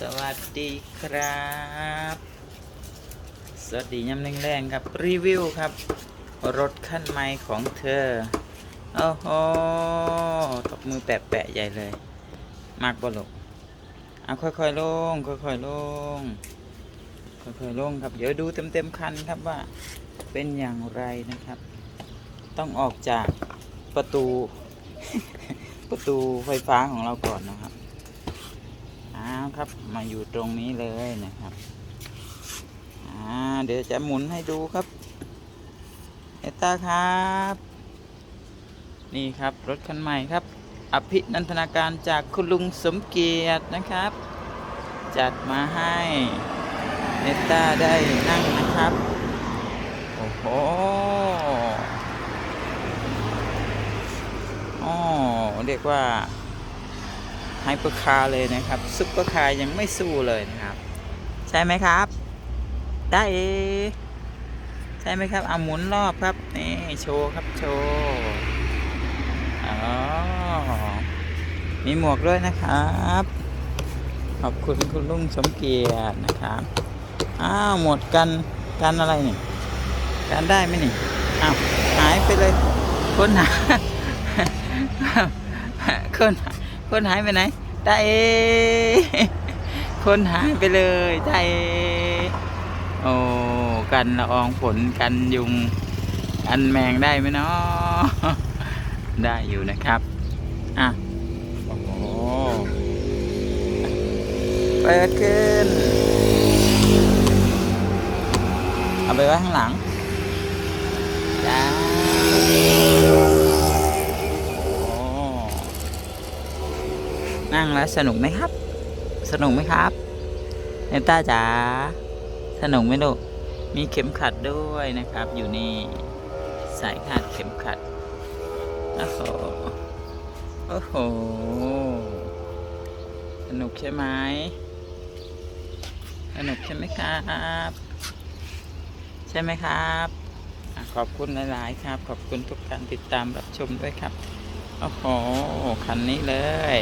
สวัสดีครับ สวัสดีย้ำแรงๆครับ รีวิวครับ รถขั้นใหม่ของเธอ โอ้โหตบมือแปะๆใหญ่เลย มากบ่ลกเอาค่อยๆลง ค่อยๆลง ค่อยๆลงครับ เดี๋ยวดูเต็มๆคันครับว่าเป็นอย่างไรนะครับ ต้องออกจากประตู ประตูไฟฟ้าของเราก่อนนะครับ อ้วครับ มาอยู่ตรงนี้เลยนะครับอ่าเดี๋ยวจะหมุนให้ดูครับเอต้าครับ นี่ครับรถคันใหม่ครับ อภินันทนาการจากคุณลุงสมเกียรตินะครับ จัดมาให้เนต้าได้นั่งนะครับ โอ้โหอ๋อเรียกว่า ไฮเปอร์คาร์เลยนะครับซุปเปอร์คาร์ยังไม่สู้เลยนะครับ ใช่ไหมครับ ได้ใช่ไหมครับเอาหมุนรอบครับนี่โชว์ครับโชว์อ๋อมีหมวกด้วยนะครับขอบคุณคุณลุงสมเกียรตินะครับอ้าวหมดกันกันอะไรนี่กันได้ไหมนี่อ้าวหายไปเลยคนหาคนหา คนหายไปไหนตาเอ คนหายไปเลยตาเอ โอ้กันละอองฝนกันยุงกันแมงได้ไหมเนาะได้อยู่นะครับ อะ โอ้โหเปิดขึ้น เอาไปไว้ข้างหลัง จ้า แล้วสนุกไหมครับ สนุกไหมครับเนต้าจ๋าสนุกไหมลูกมีเข็มขัดด้วยนะครับ อยู่นี่สายคาดเข็มขัดโอ้โหโอ้โหสนุกใช่ไหมสนุกใช่ไหมครับ ใช่ไหมครับขอบคุณหลาย ๆ ครับ ขอบคุณทุกการติดตามรับชมด้วยครับ โอ้โห คันนี้เลย